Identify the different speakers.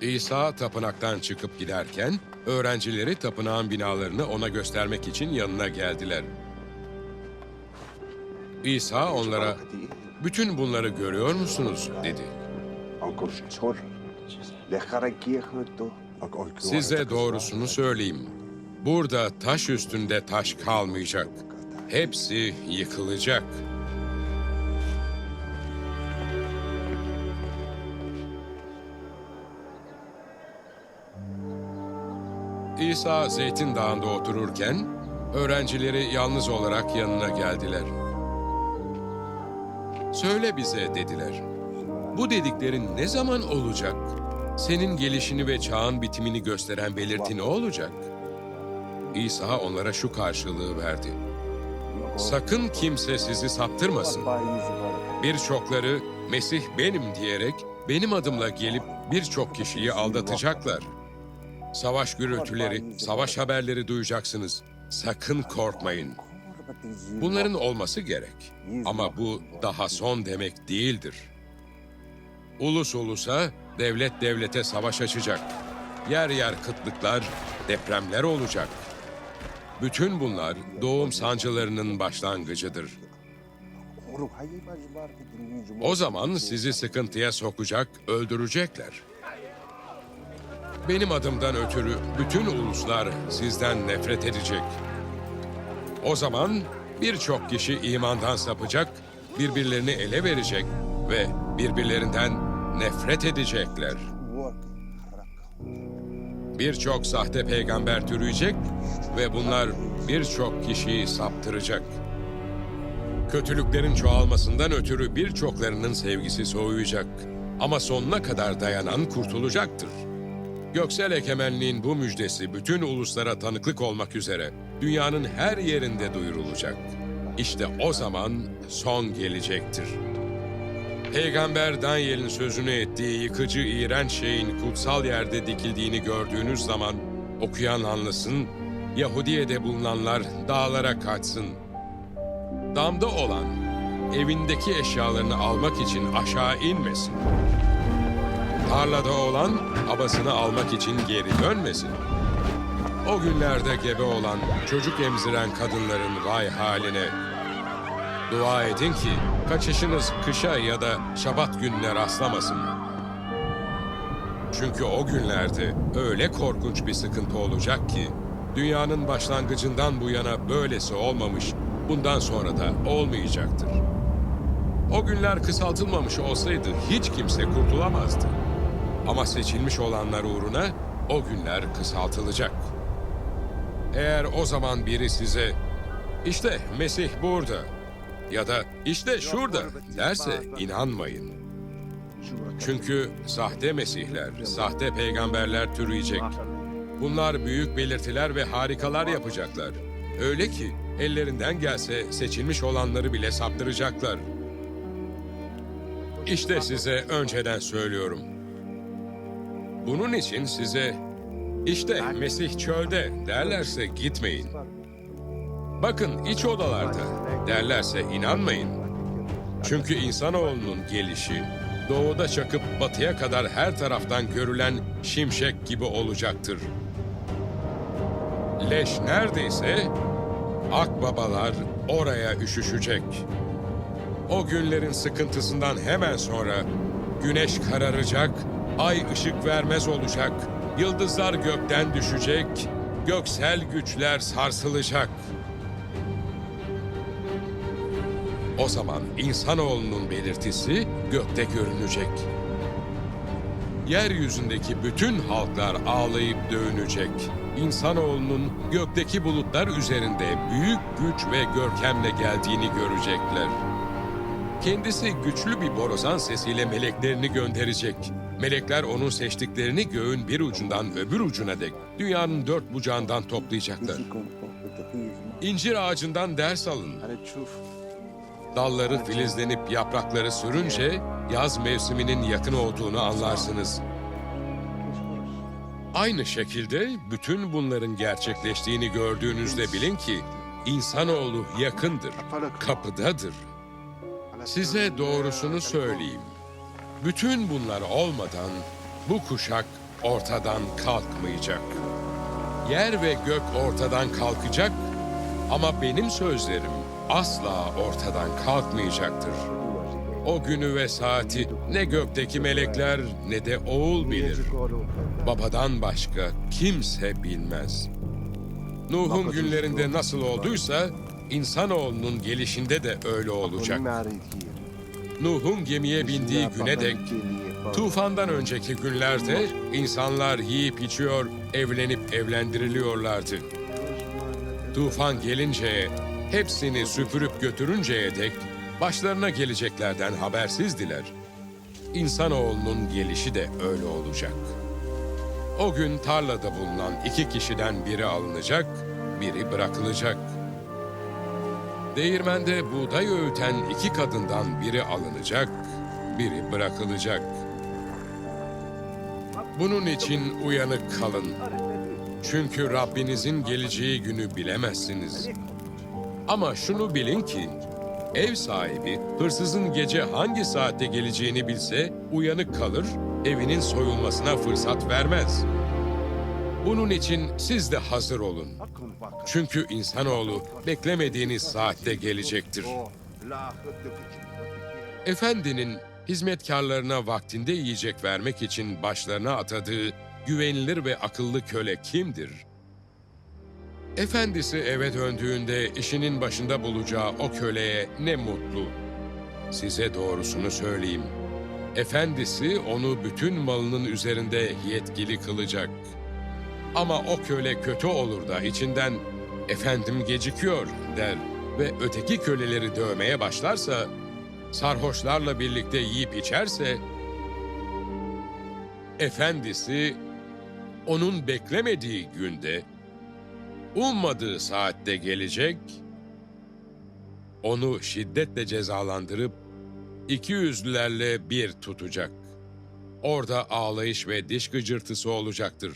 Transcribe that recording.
Speaker 1: İsa tapınaktan çıkıp giderken öğrencileri tapınağın binalarını ona göstermek için yanına geldiler. İsa onlara bütün bunları görüyor musunuz dedi. Size doğrusunu söyleyeyim. Burada taş üstünde taş kalmayacak. Hepsi yıkılacak. İsa Zeytin Dağı'nda otururken öğrencileri yalnız olarak yanına geldiler. Söyle bize dediler. Bu dediklerin ne zaman olacak? Senin gelişini ve çağın bitimini gösteren belirti ne olacak? İsa onlara şu karşılığı verdi. Sakın kimse sizi saptırmasın. Birçokları Mesih benim diyerek benim adımla gelip birçok kişiyi aldatacaklar. Savaş gürültüleri, savaş haberleri duyacaksınız. Sakın korkmayın. Bunların olması gerek. Ama bu daha son demek değildir. Ulus ulusa, devlet devlete savaş açacak. Yer yer kıtlıklar, depremler olacak. Bütün bunlar doğum sancılarının başlangıcıdır. O zaman sizi sıkıntıya sokacak, öldürecekler. Benim adımdan ötürü bütün uluslar sizden nefret edecek. O zaman birçok kişi imandan sapacak, birbirlerini ele verecek ve birbirlerinden nefret edecekler. Birçok sahte peygamber türüyecek ve bunlar birçok kişiyi saptıracak. Kötülüklerin çoğalmasından ötürü birçoklarının sevgisi soğuyacak. Ama sonuna kadar dayanan kurtulacaktır. Göksel egemenliğin bu müjdesi bütün uluslara tanıklık olmak üzere dünyanın her yerinde duyurulacak. İşte o zaman son gelecektir. Peygamber Daniel'in sözünü ettiği yıkıcı iğrenç şeyin kutsal yerde dikildiğini gördüğünüz zaman okuyan anlasın, Yahudiye'de bulunanlar dağlara kaçsın. Damda olan evindeki eşyalarını almak için aşağı inmesin. Tarlada olan abasını almak için geri dönmesin. O günlerde gebe olan, çocuk emziren kadınların vay haline. Dua edin ki kaçışınız kışa ya da şabat gününe rastlamasın. Çünkü o günlerde öyle korkunç bir sıkıntı olacak ki dünyanın başlangıcından bu yana böylesi olmamış, bundan sonra da olmayacaktır. O günler kısaltılmamış olsaydı hiç kimse kurtulamazdı. Ama seçilmiş olanlar uğruna o günler kısaltılacak. Eğer o zaman biri size işte Mesih burada ya da işte şurada derse inanmayın. Çünkü sahte mesihler, sahte peygamberler türüyecek. Bunlar büyük belirtiler ve harikalar yapacaklar. Öyle ki ellerinden gelse seçilmiş olanları bile saptıracaklar. İşte size önceden söylüyorum. Bunun için size işte Mesih çölde derlerse gitmeyin. Bakın iç odalarda derlerse inanmayın. Çünkü insanoğlunun gelişi doğuda çakıp batıya kadar her taraftan görülen şimşek gibi olacaktır. Leş neredeyse akbabalar oraya üşüşecek. O günlerin sıkıntısından hemen sonra güneş kararacak, ay ışık vermez olacak, yıldızlar gökten düşecek, göksel güçler sarsılacak. O zaman insanoğlunun belirtisi gökte görünecek. Yeryüzündeki bütün halklar ağlayıp dövünecek. İnsanoğlunun gökteki bulutlar üzerinde büyük güç ve görkemle geldiğini görecekler. Kendisi güçlü bir borazan sesiyle meleklerini gönderecek. Melekler onun seçtiklerini göğün bir ucundan öbür ucuna dek dünyanın dört bucağından toplayacaklar. İncir ağacından ders alın. Dalları filizlenip yaprakları sürünce yaz mevsiminin yakın olduğunu anlarsınız. Aynı şekilde bütün bunların gerçekleştiğini gördüğünüzde bilin ki insanoğlu yakındır, kapıdadır. Size doğrusunu söyleyeyim. Bütün bunlar olmadan bu kuşak ortadan kalkmayacak. Yer ve gök ortadan kalkacak ama benim sözlerim asla ortadan kalkmayacaktır. O günü ve saati ne gökteki melekler ne de oğul bilir. Babadan başka kimse bilmez. Nuh'un günlerinde nasıl olduysa insanoğlunun gelişinde de öyle olacak. Nuh'un gemiye bindiği güne dek tufandan önceki günlerde insanlar yiyip içiyor, evlenip evlendiriliyorlardı. Tufan gelince, hepsini süpürüp götürünceye dek başlarına geleceklerden habersizdiler. İnsanoğlunun gelişi de öyle olacak. O gün tarlada bulunan iki kişiden biri alınacak, biri bırakılacak. Değirmende buğday öğüten iki kadından biri alınacak, biri bırakılacak. Bunun için uyanık kalın. Çünkü Rabbinizin geleceği günü bilemezsiniz. Ama şunu bilin ki, ev sahibi hırsızın gece hangi saatte geleceğini bilse uyanık kalır, evinin soyulmasına fırsat vermez. Bunun için siz de hazır olun. Çünkü insanoğlu beklemediğiniz saatte gelecektir. Efendinin hizmetkarlarına vaktinde yiyecek vermek için başlarına atadığı güvenilir ve akıllı köle kimdir? Efendisi eve döndüğünde işinin başında bulacağı o köleye ne mutlu. Size doğrusunu söyleyeyim. Efendisi onu bütün malının üzerinde yetkili kılacak. Ama o köle kötü olur da içinden efendim gecikiyor der ve öteki köleleri dövmeye başlarsa, sarhoşlarla birlikte yiyip içerse, efendisi onun beklemediği günde, ummadığı saatte gelecek, onu şiddetle cezalandırıp iki yüzlülerle bir tutacak. Orada ağlayış ve diş gıcırtısı olacaktır.